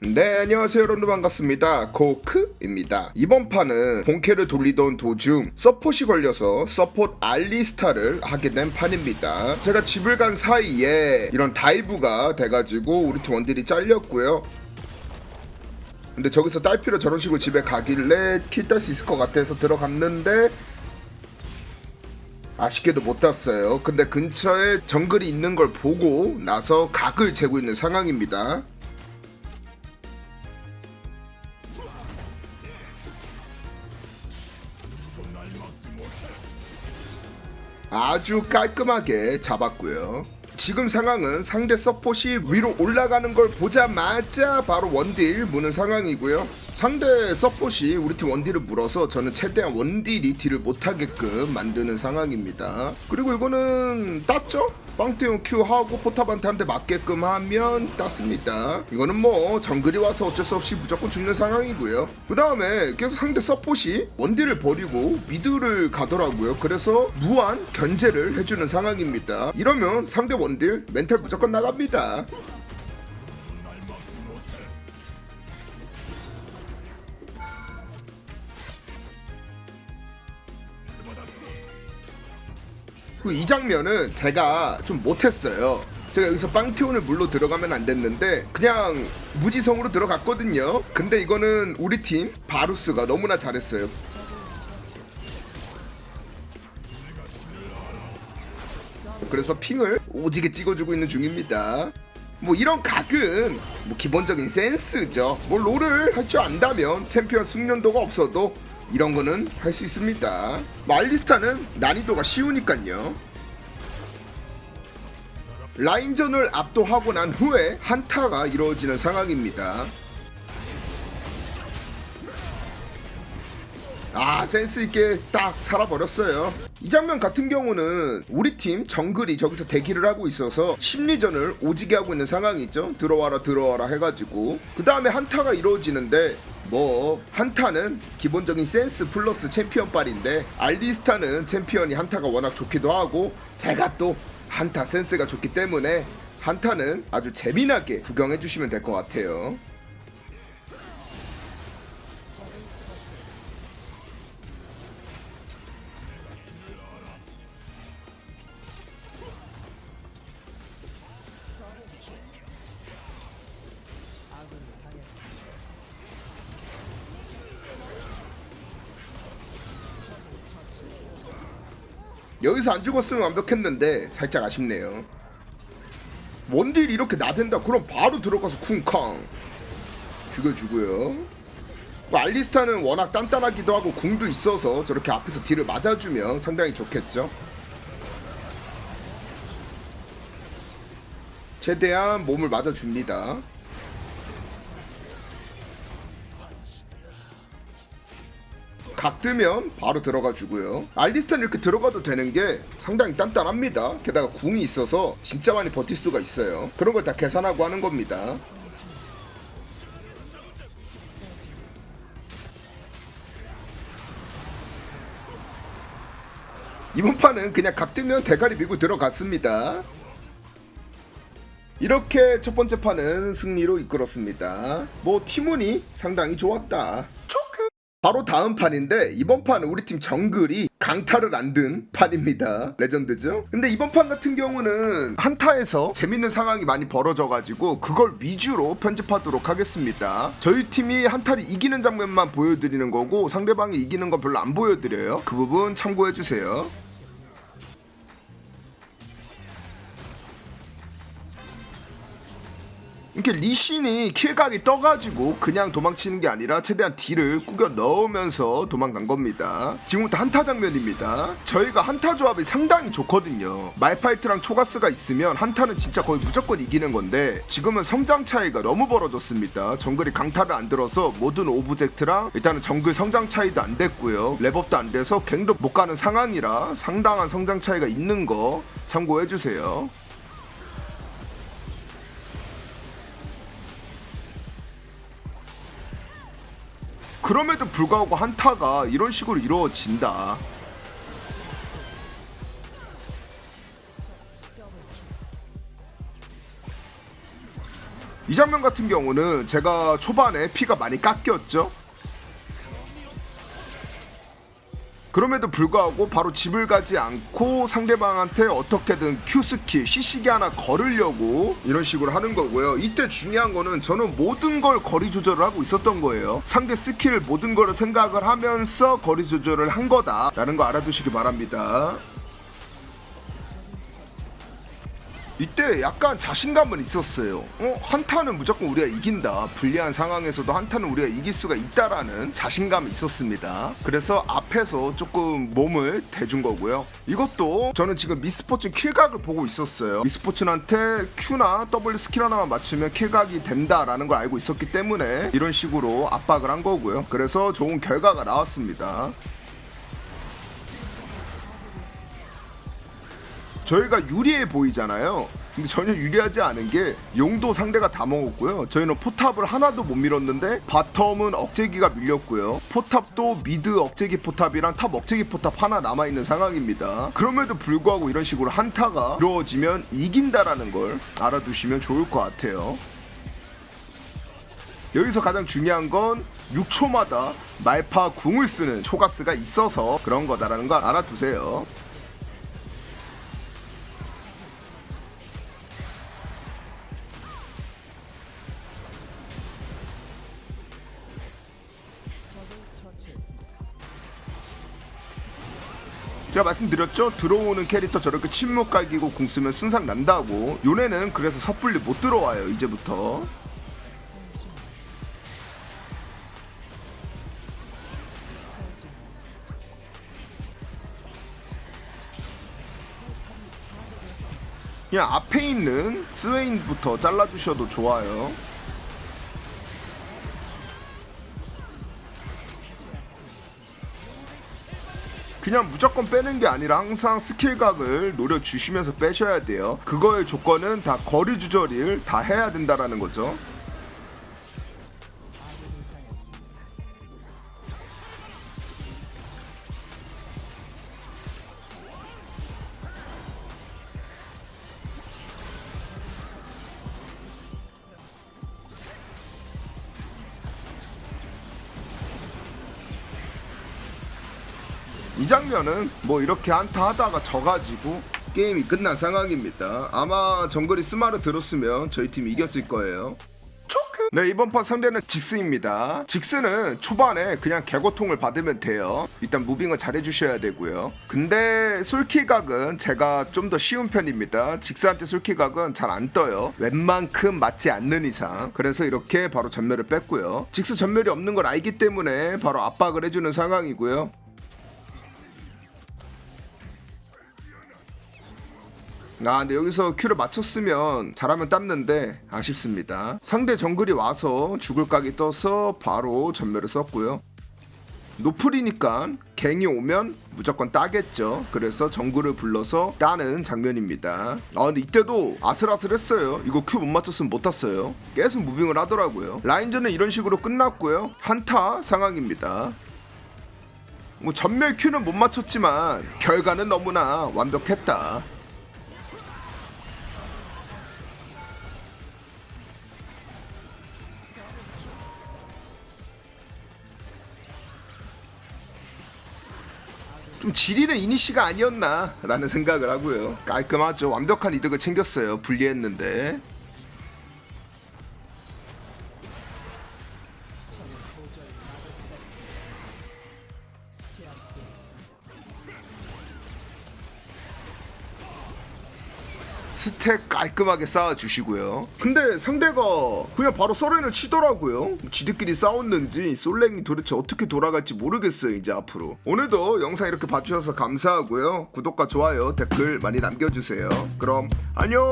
네 안녕하세요 여러분 반갑습니다. 고크입니다. 이번 판은 본캐를 돌리던 도중 서폿이 걸려서 서폿 알리스타를 하게 된 판입니다. 제가 집을 간 사이에 이런 다이브가 돼가지고 우리 팀 원딜이 잘렸고요. 근데 저기서 딸피로 저런 식으로 집에 가길래 킬 딸 수 있을 것 같아서 들어갔는데 아쉽게도 못 땄어요. 근데 근처에 정글이 있는 걸 보고 나서 각을 재고 있는 상황입니다 아주 깔끔하게 잡았고요. 지금 상황은 상대 서폿이 위로 올라가는 걸 보자마자 바로 원딜 무는 상황이고요. 상대 서폿이 우리 팀 원딜을 물어서 저는 최대한 원딜이 딜을 못하게끔 만드는 상황입니다. 그리고 이거는 땄죠? 빵태용 Q 하고 포탑한테 맞게끔 하면 땄습니다. 이거는 뭐 정글이 와서 어쩔 수 없이 무조건 죽는 상황이고요. 그 다음에 계속 상대 서폿이 원딜을 버리고 미드를 가더라고요. 그래서 무한 견제를 해주는 상황입니다. 이러면 상대 원딜 멘탈 무조건 나갑니다. 그 이 장면은 제가 좀 못했어요. 제가 여기서 빵테온을 물로 들어가면 안 됐는데 그냥 무지성으로 들어갔거든요. 근데 이거는 우리 팀 바루스가 너무나 잘했어요. 그래서 핑을 오지게 찍어주고 있는 중입니다. 뭐 이런 각은 뭐 기본적인 센스죠. 뭐 롤을 할 줄 안다면 챔피언 숙련도가 없어도 이런 거는 할 수 있습니다. 뭐 알리스타는 난이도가 쉬우니까요. 라인전을 압도하고 난 후에 한타가 이루어지는 상황입니다. 아 센스 있게 딱 살아버렸어요. 이 장면 같은 경우는 우리 팀 정글이 저기서 대기를 하고 있어서 심리전을 오지게 하고 있는 상황이죠. 들어와라 들어와라 해가지고 그 다음에 한타가 이루어지는데 뭐 한타는 기본적인 센스 플러스 챔피언 빨인데 알리스타는 챔피언이 한타가 워낙 좋기도 하고 제가 또 한타 센스가 좋기 때문에 한타는 아주 재미나게 구경해 주시면 될 것 같아요. 여기서 안 죽었으면 완벽했는데 살짝 아쉽네요. 원딜 이렇게 나댄다 그럼 바로 들어가서 쿵쾅 죽여주고요. 뭐 알리스타는 워낙 단단하기도 하고 궁도 있어서 저렇게 앞에서 딜을 맞아주면 상당히 좋겠죠. 최대한 몸을 맞아줍니다. 각 뜨면 바로 들어가 주고요. 알리스타는 이렇게 들어가도 되는 게 상당히 단단합니다. 게다가 궁이 있어서 진짜 많이 버틸 수가 있어요. 그런 걸 다 계산하고 하는 겁니다. 이번 판은 그냥 각 뜨면 대가리 밀고 들어갔습니다. 이렇게 첫 번째 판은 승리로 이끌었습니다. 뭐 팀운이 상당히 좋았다. 바로 다음 판인데 이번 판은 우리 팀 정글이 강타를 안 든 판입니다. 레전드죠? 근데 이번 판 같은 경우는 한타에서 재밌는 상황이 많이 벌어져가지고 그걸 위주로 편집하도록 하겠습니다. 저희 팀이 한타를 이기는 장면만 보여드리는 거고 상대방이 이기는 건 별로 안 보여드려요. 그 부분 참고해주세요. 이렇게 리신이 킬각이 떠가지고 그냥 도망치는 게 아니라 최대한 딜을 꾸겨 넣으면서 도망간 겁니다. 지금부터 한타 장면입니다. 저희가 한타 조합이 상당히 좋거든요. 말파이트랑 초가스가 있으면 한타는 진짜 거의 무조건 이기는 건데 지금은 성장 차이가 너무 벌어졌습니다. 정글이 강타를 안 들어서 모든 오브젝트랑 일단은 정글 성장 차이도 안 됐고요. 랩업도 안 돼서 갱도 못 가는 상황이라 상당한 성장 차이가 있는 거 참고해주세요. 그럼에도 불구하고 한타가 이런 식으로 이루어진다. 이 장면 같은 경우는 제가 초반에 피가 많이 깎였죠. 그럼에도 불구하고 바로 집을 가지 않고 상대방한테 어떻게든 스킬, CC기 하나 걸으려고 이런 식으로 하는 거고요. 이때 중요한 거는 저는 모든 걸 거리 조절을 하고 있었던 거예요. 상대 스킬 모든 거를 생각을 하면서 거리 조절을 한 거다라는 거 알아두시기 바랍니다. 이때 약간 자신감은 있었어요. 어, 한타는 무조건 우리가 이긴다. 불리한 상황에서도 한타는 우리가 이길 수가 있다라는 자신감이 있었습니다. 그래서 앞에서 조금 몸을 대준 거고요. 이것도 저는 지금 미스포츠 킬각을 보고 있었어요. 미스포츠한테 Q나 W 스킬 하나만 맞추면 킬각이 된다라는 걸 알고 있었기 때문에 이런 식으로 압박을 한 거고요. 그래서 좋은 결과가 나왔습니다. 저희가 유리해 보이잖아요. 근데 전혀 유리하지 않은 게 용도 상대가 다 먹었고요. 저희는 포탑을 하나도 못 밀었는데 바텀은 억제기가 밀렸고요. 포탑도 미드 억제기 포탑이랑 탑 억제기 포탑 하나 남아 있는 상황입니다. 그럼에도 불구하고 이런 식으로 한타가 이루어지면 이긴다라는 걸 알아두시면 좋을 것 같아요. 여기서 가장 중요한 건 6초마다 말파 궁을 쓰는 초가스가 있어서 그런 거다라는 걸 알아두세요. 제가 말씀드렸죠? 들어오는 캐릭터 저렇게 침묵 갈기고 궁 쓰면 순삭 난다고. 요네는 그래서 섣불리 못 들어와요 이제부터. 그냥 앞에 있는 스웨인부터 잘라주셔도 좋아요 그냥 무조건 빼는 게 아니라 항상 스킬각을 노려주시면서 빼셔야 돼요. 그거의 조건은 다 거리 조절을 다 해야 된다라는 거죠. 이 장면은 뭐 이렇게 한타 하다가 져가지고 게임이 끝난 상황입니다. 아마 정글이 스마르 들었으면 저희 팀 이겼을 거예요. 초크. 네 이번 판 상대는 직스입니다. 직스는 초반에 그냥 개고통을 받으면 돼요. 일단 무빙을 잘해주셔야 되고요. 근데 솔키각은 제가 좀 더 쉬운 편입니다. 직스한테 솔키각은 잘 안 떠요. 웬만큼 맞지 않는 이상. 그래서 이렇게 바로 전멸을 뺐고요. 직스 전멸이 없는 걸 알기 때문에 바로 압박을 해주는 상황이고요. 아 근데 여기서 큐를 맞췄으면 잘하면 땄는데 아쉽습니다. 상대 정글이 와서 죽을 각이 떠서 바로 전멸을 썼고요. 노플이니까 갱이 오면 무조건 따겠죠. 그래서 정글을 불러서 따는 장면입니다. 아 근데 이때도 아슬아슬했어요. 이거 큐 못 맞췄으면 못 탔어요. 계속 무빙을 하더라고요. 라인전은 이런 식으로 끝났고요. 한타 상황입니다. 뭐 전멸 큐는 못 맞췄지만 결과는 너무나 완벽했다 좀 지리는 이니시가 아니었나라는 생각을 하고요. 깔끔하죠. 완벽한 이득을 챙겼어요. 불리했는데. 스택 깔끔하게 쌓아주시고요. 근데 상대가 그냥 바로 서렌을 치더라고요. 지들끼리 싸웠는지 솔랭이 도대체 어떻게 돌아갈지 모르겠어요. 이제 앞으로. 오늘도 영상 이렇게 봐주셔서 감사하고요. 구독과 좋아요, 댓글 많이 남겨주세요. 그럼 안녕!